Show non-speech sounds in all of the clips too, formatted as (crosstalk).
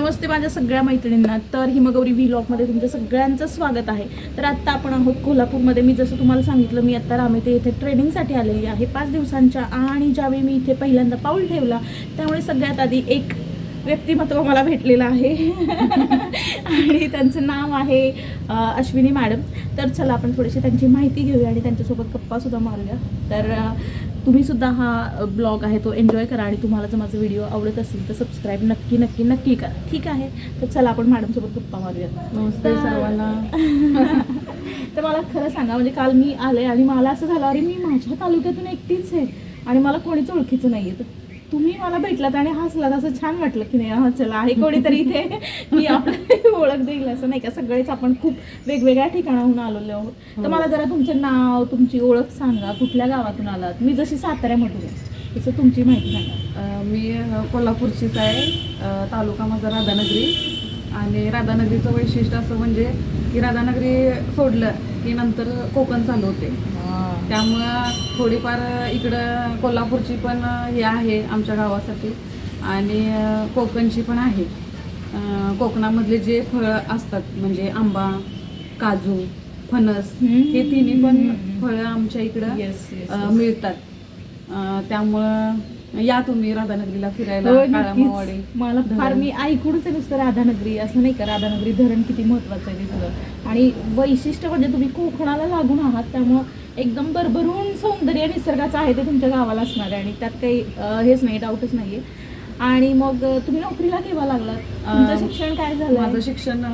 नमस्ते माझ्या सगळ्या मैत्रिणींना. तर हिमगौरी व्लॉगमध्ये तुमचं सगळ्यांचं स्वागत आहे. तर आत्ता आपण आहोत कोल्हापूरमध्ये. मी जसं तुम्हाला सांगितलं मी आत्ता रामेते येथे ट्रेनिंगसाठी आलेली आहे. पाच दिवसांच्या आणि ज्यावेळी मी इथे पहिल्यांदा पाऊल ठेवला त्यामुळे सगळ्यात आधी एक व्यक्तिमत्व मला भेटलेलं आहे. (laughs) आणि त्यांचं नाव आहे अश्विनी मॅडम. तर चला आपण थोडीशी त्यांची माहिती घेऊया आणि त्यांच्यासोबत गप्पासुद्धा मारूया. तर तुम्ही सुद्धा हा ब्लॉग आहे तो एन्जॉय करा आणि तुम्हाला जर माझा व्हिडिओ आवडत असेल तर सबस्क्राईब नक्की नक्की नक्की करा. ठीक आहे? तर चला आपण मॅडमसोबत गप्पा मारूया नमस्ते सर्वांना. (laughs) तर मला खरं सांगा म्हणजे काल मी आले आणि मला असं झालं अरे मी माझ्या तालुक्यातून एकटीच आहे आणि मला कोणीच ओळखीचं नाही आहे तुम्ही मला भेटलात आणि हसलात असं छान वाटलं की नाही हा चला आहे कोणीतरी इथे मी आपल्याला (laughs) ओळख देईल असं नाही का? सगळेच आपण खूप वेगवेगळ्या ठिकाणाहून आलेलो आहोत. तर हो. मला जरा तुमचं नाव तुमची ओळख सांगा. कुठल्या गावातून आलात? मी जशी साताऱ्यामधून आहे तसं तुमची माहिती सांगा. मी कोल्हापूरचीच आहे. तालुका माझा राधानगरी. आणि राधानगरीचं वैशिष्ट्य असं म्हणजे की राधानगरी सोडलं की नंतर कोकण चालू होते. त्यामुळं थोडीफार इकडं कोल्हापूरची पण हे आहे आमच्या गावासाठी आणि कोकणची पण आहे. कोकणामधले जे फळं असतात म्हणजे आंबा काजू फणस. हे तिन्ही पण. फळं आमच्या इकडं मिळतात. त्यामुळं या तुम्ही राधानगरीला फिरायला हो, काळामावाडी नक्कीच. मला फार मी ऐकूनच आहे नुसतं राधानगरी असं नाही का? राधानगरी धरण किती महत्वाचं आहे तिथलं. आणि वैशिष्ट्य म्हणजे तुम्ही कोकणाला लागून आहात त्यामुळं एकदम भरभरून सौंदर्य निसर्गाचं आहे ते तुमच्या गावाला असणार आहे. आणि त्यात काही अं, हेच नाही डाऊटच नाहीये. आणि मग अं, तुम्ही नोकरीला केव्हा लागलात? तुमचं अं, शिक्षण काय झालं माझं शिक्षण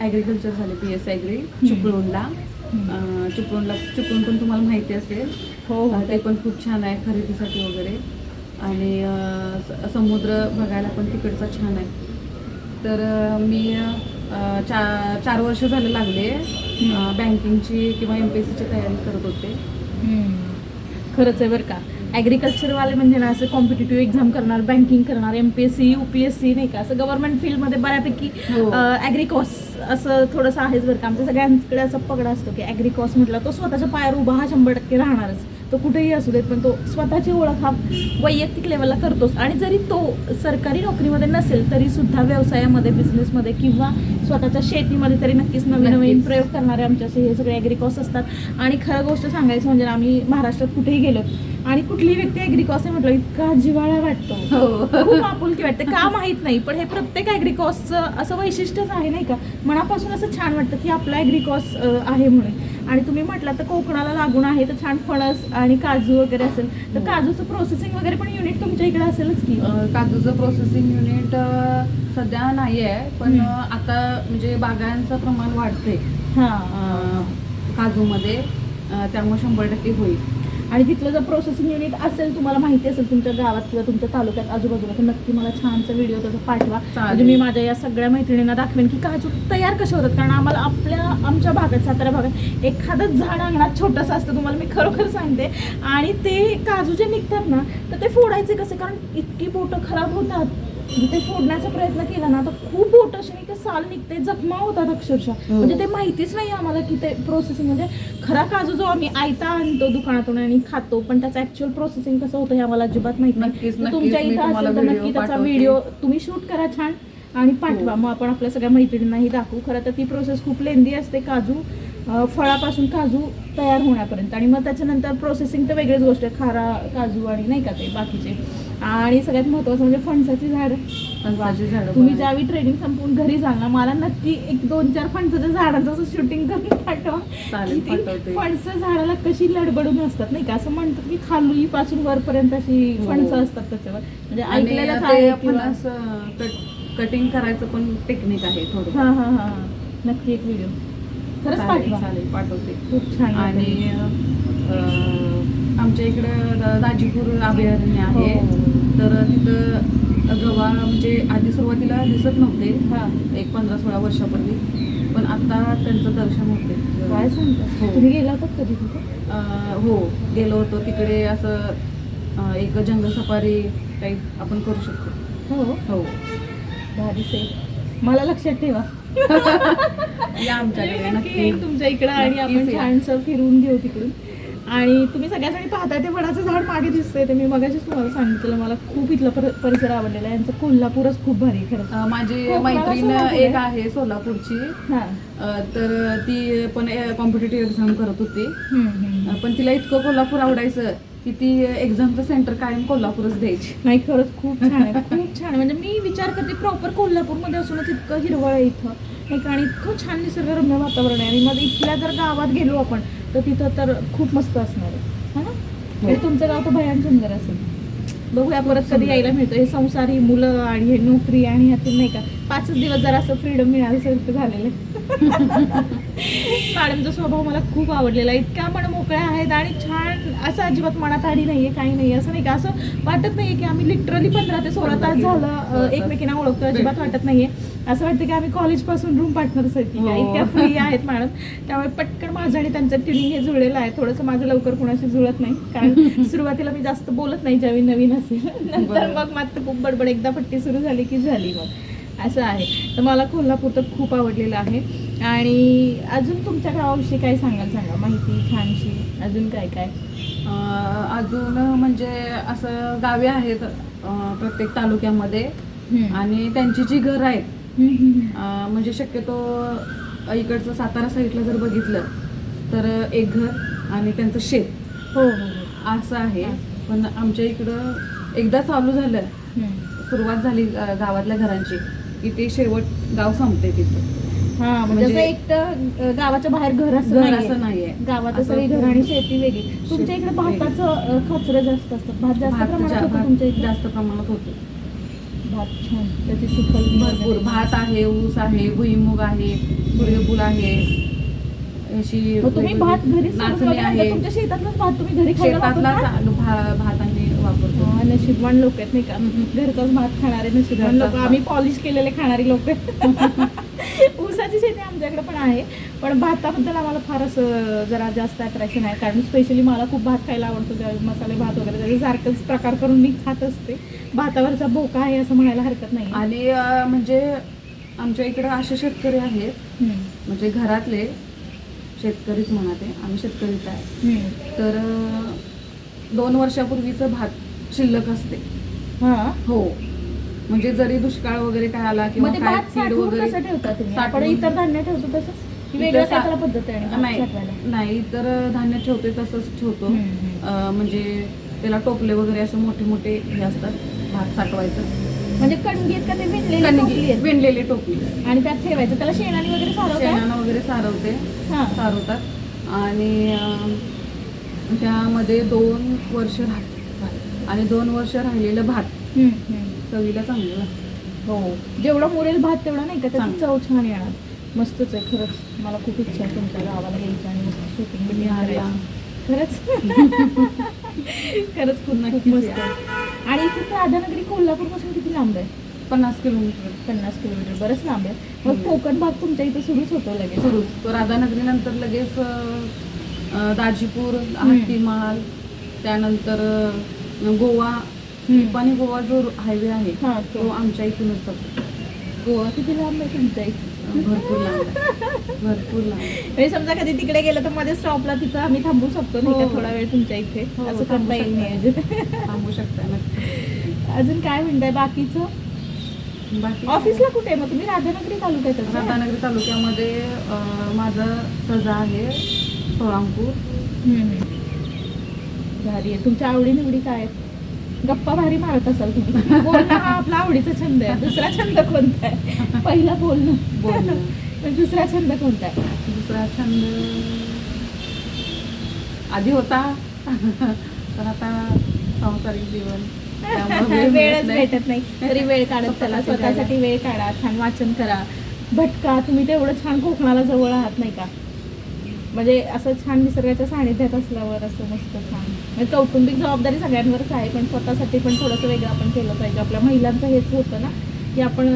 ॲग्रिकल्चर झाले पी एस ॲग्री चिपळूणला. अं, चिपळूणला चिपळूण पण तुम्हाला माहिती असेल. हो हो. अं, ते पण खूप छान आहे खरेदीसाठी वगैरे. आणि समुद्र बघायला पण तिकडचा छान आहे. तर मी चा चार वर्ष झाले लागले बँकिंगची किंवा एम पी एस सीची तयारी करत होते. खरंच आहे बरं का. ॲग्रिकल्चरवाले म्हणजे ना असं कॉम्पिटेटिव्ह एक्झाम करणार बँकिंग करणार M P S C U P S C नाही का? असं गव्हर्नमेंट फील्डमध्ये बऱ्यापैकी हो. ॲग्रिकॉस असं थोडंसं आहेच बरं का. आमच्या सगळ्यांकडे असं पगडा असतो की ॲग्रिकॉस म्हटलं तो स्वतःच्या पायावर उभा हा शंभर टक्के राहणारच. तो कुठेही असू देत पण तो स्वतःची ओळख हा वैयक्तिक लेवलला करतोच. आणि जरी तो सरकारी नोकरीमध्ये नसेल तरी सुद्धा व्यवसायामध्ये बिझनेसमध्ये किंवा स्वतःच्या शेतीमध्ये तरी नक्कीच नवीन नवीन. प्रयोग करणारे आमच्याशी हे सगळे ॲग्रिकॉस असतात. आणि खरं गोष्ट सांगायचं म्हणजे आम्ही महाराष्ट्रात कुठेही गेलो आणि कुठलीही व्यक्ती ॲग्रिकॉस आहे म्हटलं इतका जिव्हाळा वाटतो. हो. खूप आपुलकी वाटते. का माहीत नाही पण हे प्रत्येक ॲग्रिकॉसचं असं वैशिष्ट्यच आहे नाही का? मनापासून असं छान वाटतं की आपला ॲग्रिकॉस आहे म्हणून. आणि तुम्ही म्हटलं तर कोकणाला लागून आहे तर छान फणस आणि काजू वगैरे असेल. तर हो. काजूचं प्रोसेसिंग वगैरे पण युनिट तुमच्या इकडे असेलच की? काजूचं प्रोसेसिंग युनिट सध्या नाही आहे पण आता म्हणजे बागांचं प्रमाण वाढते हां. काजूमध्ये. त्यामुळे शंभर टक्के होईल. आणि तिथलं जर प्रोसेसिंग युनिट असेल तुम्हाला माहिती असेल तुमच्या गावात किंवा तुमच्या तालुक्यात आजूबाजूला तर नक्की मला छानसा व्हिडिओ त्याचा पाठवा. म्हणजे मी माझ्या या सगळ्या मैत्रिणींना दाखवेन की काजू तयार कसे होतात कारण आम्हाला आपल्या आमच्या भागात सातारा भागात एखादं झाड अंगणात छोटंसं असतं तुम्हाला मी खरोखर सांगते. आणि ते काजू जे निघतात ना तर ते फोडायचे कसे? कारण इतकी बोटं खराब होतात. ते फोडण्याचा प्रयत्न केला ना तर खूप बोटं अशी साल निघते जखमा होतात अक्षरशः हो. म्हणजे ते माहितीच नाही आम्हाला की ते प्रोसेसिंग म्हणजे खरा काजू जो आम्ही आयता आणतो दुकानातून आणि खातो पण त्याचं ऍक्च्युअल प्रोसेसिंग कसं होतं हे आम्हाला अजिबात माहीत नाही. तुमच्या इथं असेल तर नक्की त्याचा. व्हिडिओ तुम्ही शूट करा छान आणि पाठवा हो. मग आपण आपल्या सगळ्या मैत्रिणींनाही दाखवू खरं तर ती प्रोसेस खूप लेंदी असते काजू फळापासून काजू तयार होण्यापर्यंत. आणि मग त्याच्यानंतर प्रोसेसिंग तर वेगळीच गोष्ट आहे. खारा काजू आणि नाही का ते बाकीचे. आणि सगळ्यात महत्त्वाचं म्हणजे फणसाची झाड. फणसाची झाडं तुम्ही ज्यावेळी ट्रेनिंग संपवून घरी जाल ना मला नक्की एक दोन चार फणसाच्या झाडांचं शूटिंग करून पाठवा. फणसं झाडाला कशी लडबडून असतात नाही का? असं म्हणतात की खालुई पासून वरपर्यंत अशी हो. फणसं असतात त्याच्यावर. म्हणजे ऐकलेलंच ते आहे कट कटिंग करायचं पण टेक्निक आहे थोडं हा हा हा. नक्की एक व्हिडिओ खरंच चालेल पाठवा. चालेल पाठवते. खूप छान आणि आमच्या इकडं दाजीपूर अभयारण्य आहे. हो. तर तिथं गवा म्हणजे आधी सुरुवातीला दिसत नव्हते. हा. एक पंधरा सोळा वर्षापूर्वी. पण आता त्यांचं दर्शन होते काय सांगता? हो. तुम्ही गेला होतात कधी तिथे? हो. गेलो होतो. तिकडे असं एक जंगल सफारी टाईप आपण करू शकतो. हो? हो. भारी सेफ. मला लक्षात ठेवा. (laughs) या आमच्याकडे नक्की नक्की. येईल तुमच्या इकडं आणि आपण. छानसं फिरून घेऊ तिकडून. आणि तुम्ही सगळ्याजणी पाहताय ते वडाचं झाड मागे दिसतंय. ते मी मगाशीच तुम्हाला सांगितलं मला खूप इथला पर- परिसर आवडलेला आहे. यांचं कोल्हापूरच खूप भारी खरं माझी मैत्रीण? एक आहे. सोलापूरची. हां. तर ती पण कॉम्पिटेटिव्ह एक्झाम करत होती. पण तिला इतकं कोल्हापूर आवडायचं की ती एक्झामचं सेंटर कायम कोल्हापूरच द्यायची. नाही खरंच खूप छान आहे. खूप छान आहे. म्हणजे मी विचार करते प्रॉपर कोल्हापूरमध्ये असूनच इतकं हिरवळ आहे इथं. नाही का आणि इतकं छान निसर्गरम्य वातावरण आहे. आणि मग इथल्या जर गावात गेलो आपण तर तिथं तर खूप मस्त असणार आहे. है ना? म्हणजे तुमचं गाव तर भयान सुंदर असेल. बघूया परत कधी यायला मिळतं. हे संसारी मुलं आणि हे नोकरी आणि ह्यातून नाही का? पाचच दिवस जर असं फ्रीडम मिळाल्यासारखं झालेलं. आहे मॅडमचा स्वभाव मला खूप आवडलेला आहे. इतक्या मन मोकळ्या आहेत आणि छान असं अजिबात मनात आडी नाहीये काही नाही असं नाही का? असं वाटत नाहीये की आम्ही लिटरली पंधरा ते सोळा तास झालं एकमेकींना ओळखतो अजिबात वाटत नाहीये. असं वाटतं की आम्ही कॉलेजपासून रूम पार्टनर्स आहेत की काय. इतक्या फ्री आहेत मॅडम त्यामुळे पटकन माझं आणि त्यांचं ट्युनिंग हे जुळलेलं आहे. थोडंसं माझं लवकर कोणाशी जुळत नाही. कारण (laughs) सुरुवातीला मी जास्त बोलत नाही ज्यावेळी नवीन असेल. नंतर. मग मात्र खूप बडबड. एकदा पट्टी सुरू झाली की झाली मग. असं आहे. तर मला कोल्हापूर तर खूप आवडलेलं आहे. आणि अजून तुमच्या गावाविषयी काय सांगाल? सांगा. माहिती छानशी. अजून काय काय? अजून म्हणजे असं गावे आहेत प्रत्येक तालुक्यामध्ये. आणि त्यांची जी घरं आहेत म्हणजे शक्यतो इकडचं सातारा साईडला जर बघितलं तर एक घर आणि त्यांचं शेत हो हो हो. असं आहे. पण आमच्या इकडं एकदा चालू झालं. सुरुवात झाली गावातल्या घरांची की ते शेवट गाव संपते तिथं. हा म्हणजे म्हणजे- एक तर गावाच्या बाहेर घर असं घर नाहीये. गावात सगळी घर आणि शेती वेगळी. तुमच्या इकडे भाताचं खचरं जास्त असतात भात जास्त प्रमाणात जास्त प्रमाणात होतो. भात छान. त्याची सुकल भरपूर. भात आहे ऊस आहे भुईमुग आहे सूर्यफूल आहे. अशी तुम्ही भात घरी नाचणी आहे? तुमच्या शेतातलाच भात तुम्ही घरी शेतातला भात आम्ही वापरतो. नशीबवान लोक आहेत नाही का? घरचाच भात खाणारे नशीबवान लोक. आम्ही पॉलिश केलेले खाणारी लोक (laughs) (laughs) ऊसाची शेती आमच्याकडे पण आहे पण भाताबद्दल आम्हाला फार असं जरा जास्त अट्रॅक्शन आहे. कारण स्पेशली मला खूप भात खायला आवडतो ज्यावेळी मसाले भात वगैरे त्याचे सारखंच प्रकार करून मी खात असते. भातावरचा भोका आहे असं म्हणायला हरकत नाही. आणि म्हणजे आमच्या इकडं असे शेतकरी आहेत. म्हणजे घरातले शेतकरीच म्हणा ते आम्ही शेतकरीच आहे. तर दोन वर्षापूर्वीचं भात शिल्लक असते. हा? हो. म्हणजे जरी दुष्काळ वगैरे काय आला किंवा काय भात कीड साठवून वगैरे कसं ठेवता तुम्ही आपण साठवून- इतर धान्य ठेवतो तसंच की वेगळ्या इतर सा- काय त्याला पद्धत आहे भात नाही साठवायला? नाही तर धान्य ठेवते तसंच ठेवतो हम्म, हम्म. अं, म्हणजे त्याला टोपले वगैरे असे मोठे मोठे हे असतात भात साठवायचं म्हणजे कणगी आहेत का ते विणलेली कणगी टोपली आहेत? विणलेली टोपली आणि त्यात ठेवायचं त्याला शेणाने वगैरे सारवतात शेणानं वगैरे सारवते हा सारवतात आणि अं, त्यामध्ये दोन वर्ष राहते. आणि दोन वर्ष राहिलेलं भात हम्म, हम्म. चवीला चांगलं. हो. जेवढं मुरेल भात तेवढा नाही का? त्याची. चव छान येणार. मस्तच आहे खरंच. मला खूप इच्छा आहे तुमच्या गावाला यायची आणि मस्त शूटिंग. करायची. खरंच? खरंच खूप नक्कीच मस्त आणि इथे राधानगरी कोल्हापूरपासून किती लांब आहे? पन्नास किलोमीटर. पन्नास किलोमीटर. बरंच लांब आहे. मग. कोकण भाग तुमच्या इथे सुरूच होतो लगेच. सुरू तो राधानगरी नंतर लगेच दाजीपूर हत्तीमाल त्यानंतर गोवा निपाणी गोवा जो हायवे आहे हा तो आमच्या इथूनच जातो. गोवा किती लांब आहे तुमच्या इथे? भरपूर लांब. भरपूर लांब. म्हणजे समजा कधी तिकडे गेलं तर मध्ये स्टॉपला तिथं आम्ही थांबू शकतो नाही हो. का थोडा वेळ तुमच्या इथे. हो, असं थांबू करता येईल शकता. नियोजन थांबू शकता नक्की. अजून काय म्हणताय बाकीचं? बाकी ऑफिसला कुठे आहे मग तुम्ही? राधानगरी तालुक्यात? राधानगरी तालुक्यामध्ये माझं सजा आहे सोळांपूर तुमच्या आवडी निवडी काय आहेत? गप्पा भारी मारत असाल तुम्ही. बोलणं हा आपला आवडीचा छंद आहे. दुसरा छंद कोणता आहे? पहिला बोलणं. बोलणं. पण दुसरा छंद कोणता आहे? दुसरा छंद आधी होता. पण आता सांसारिक जीवन. वेळच. भेटत नाही. तरी वेळ काढत चला. स्वतःसाठी वेळ काढा. छान वाचन करा. भटका. तुम्ही तेवढं छान कोकणाला जवळ आहात नाही का? म्हणजे असं छान निसर्गाच्या सानिध्यात असल्यावर असं मस्त छान. म्हणजे कौटुंबिक जबाबदारी सगळ्यांवरच आहे पण स्वतःसाठी पण थोडंसं वेगळं आपण केलं पाहिजे. आपल्या महिलांचं हेच होतं ना की आपण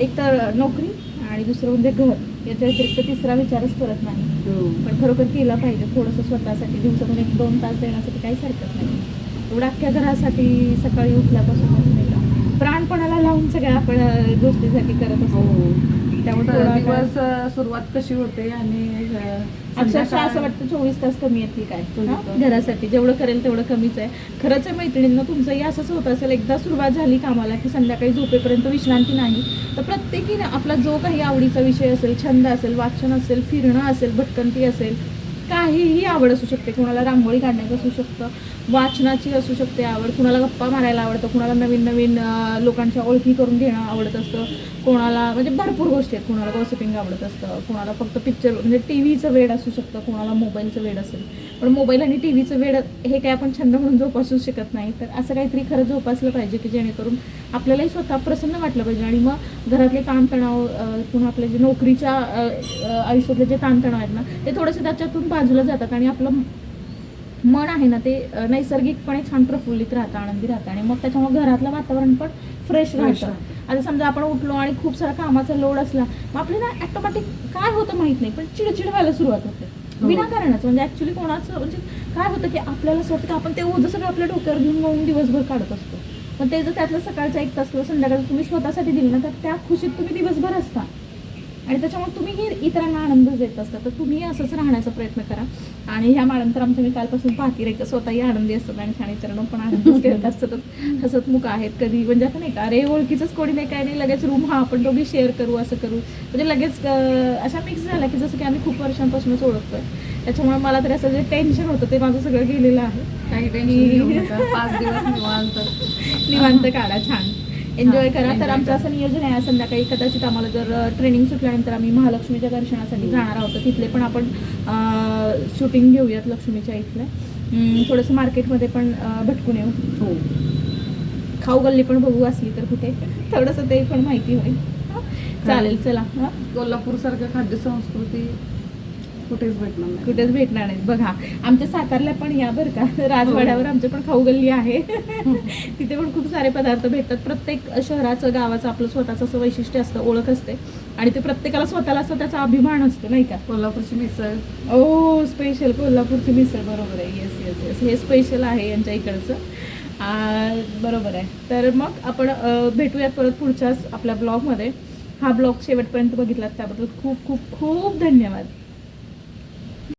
एक तर नोकरी आणि दुसरं म्हणजे घर याच्या व्यतिरिक्त तिसरा विचारच करत नाही. हो. पण खरोखर केला पाहिजे थोडंसं स्वतःसाठी दिवसातून एक दोन तास देण्यासाठी काहीच हरकत नाही. एवढं अख्ख्या घरासाठी सकाळी उठल्यापासून प्राणपणाला लावून सगळ्या आपण गोष्टीसाठी करत असतो. हो. त्यामुळे दिवस सुरुवात कशी होते आणि अक्षरशः असं वाटतं चोवीस तास कमी की काय. घरासाठी जेवढं करेल तेवढं कमीच आहे. खरंच आहे मैत्रिणींना तुमचंही असंच होत असेल एकदा सुरुवात झाली कामाला की संध्याकाळी झोपेपर्यंत विश्रांती नाही तर प्रत्येकीने आपला जो काही आवडीचा विषय असेल छंद असेल वाचन असेल फिरणं असेल भटकंती असेल काहीही आवड असू शकते. कोणाला रांगोळी काढण्याचं असू शकतं वाचनाची असू शकते आवड कुणाला गप्पा मारायला आवडतं कुणाला नवीन नवीन लोकांच्या ओळखी करून घेणं आवडत असतं. कोणाला म्हणजे भरपूर गोष्टी आहेत. कुणाला गॉसिपिंग आवडत असतं कोणाला फक्त पिक्चर म्हणजे टी व्हीचं वेड असू शकतं कोणाला मोबाईलचं वेड असेल. पण मोबाईल आणि टी व्हीचं वेड हे काय आपण छंद म्हणून जोपासू शकत नाही. तर असं काहीतरी खरं जोपासलं पाहिजे की जेणेकरून आपल्यालाही स्वतः प्रसन्न वाटलं पाहिजे. आणि मग घरातले ताणतणाव पुन्हा आपले जे नोकरीच्या आयुष्यातले जे ताणतणाव आहेत ना ते थोडेसे त्याच्यातून बाजूला जातात आणि आपलं मन आहे ना ते नैसर्गिकपणे छान प्रफुल्लित राहतं आनंदी राहतं. आणि मग त्याच्यामुळे घरातलं वातावरण पण फ्रेश राहतं. आता समजा आपण उठलो आणि खूप सारा कामाचा लोड असला मग आपल्याला ॲटोमॅटिक काय होतं माहीत नाही पण चिडचिड व्हायला सुरुवात होते. हो. विनाकारणच. म्हणजे ऍक्च्युली कोणाचं म्हणजे काय होतं की आपल्याला असं वाटतं की आपण ते ओझं सगळं आपल्या डोक्यावर घेऊन गळून दिवसभर काढत असतो. पण ते जर त्यातलं सकाळचा एक तास किंवा संध्याकाळचं तुम्ही स्वतःसाठी दिलं ना तर त्या खुशीत तुम्ही दिवसभर असता. आणि त्याच्यामुळे तुम्ही हे इतरांना आनंद देत असता तर तुम्ही असंच राहण्याचा प्रयत्न करा. आणि ह्या मानंतर आमच्या मी कालपासून पाहती रे का स्वतःही आनंदी असतात आणि छान इतरांना पण आनंद (laughs) करतात सतत हसतमुख आहेत कधी म्हणजे आता नाही का अरे ओळखीचंच कोणी नाही काय नाही लगेच रूम हा आपण दोघी शेअर करू असं करू. म्हणजे लगेच अशा मिक्स झाला की जसं की आम्ही खूप वर्षांपासूनच ओळखतोय. त्याच्यामुळे मला तरी असं जे टेन्शन होतं ते माझं सगळं गेलेलं आहे. काही टेन्शन पाच दिवस निवांत. (laughs) निवांत काढा छान. एन्जॉय हा, करा तर आमचं. असं नियोजन आहे संध्याकाळी कदाचित आम्हाला जर ट्रेनिंग सुटल्यानंतर आम्ही महालक्ष्मीच्या दर्शनासाठी जाणार आहोत. तिथले पण आपण शूटिंग घेऊयात लक्ष्मीच्या इथलं. थोडंसं मार्केटमध्ये पण भटकून येऊ. हो. खाऊ गल्ली पण बघू असली तर कुठे. थोडंसं ते पण माहिती होईल. हा? चालेल चला. हा कोल्हापूर सारखं खाद्य संस्कृती कुठेच भेटणार नाही. कुठेच भेटणार नाही. बघा आमच्या सातारला पण या बरं का. राजवाड्यावर आमच्या पण खाऊ गल्ली आहे. तिथे पण खूप सारे पदार्थ भेटतात. प्रत्येक शहराचं गावाचं आपलं स्वतःचं असं वैशिष्ट्य असतं ओळख असते. आणि ते प्रत्येकाला स्वतःला असं त्याचा अभिमान असतो नाही का? कोल्हापूरची मिसळ. ओ स्पेशल कोल्हापूरची मिसळ. बरोबर आहे. येस येस येस हे स्पेशल आहे यांच्या इकडचं. बरोबर आहे. तर मग आपण भेटूयात परत पुढच्याच आपल्या ब्लॉगमध्ये हा ब्लॉग शेवटपर्यंत बघितलात. त्याबद्दल खूप खूप खूप धन्यवाद.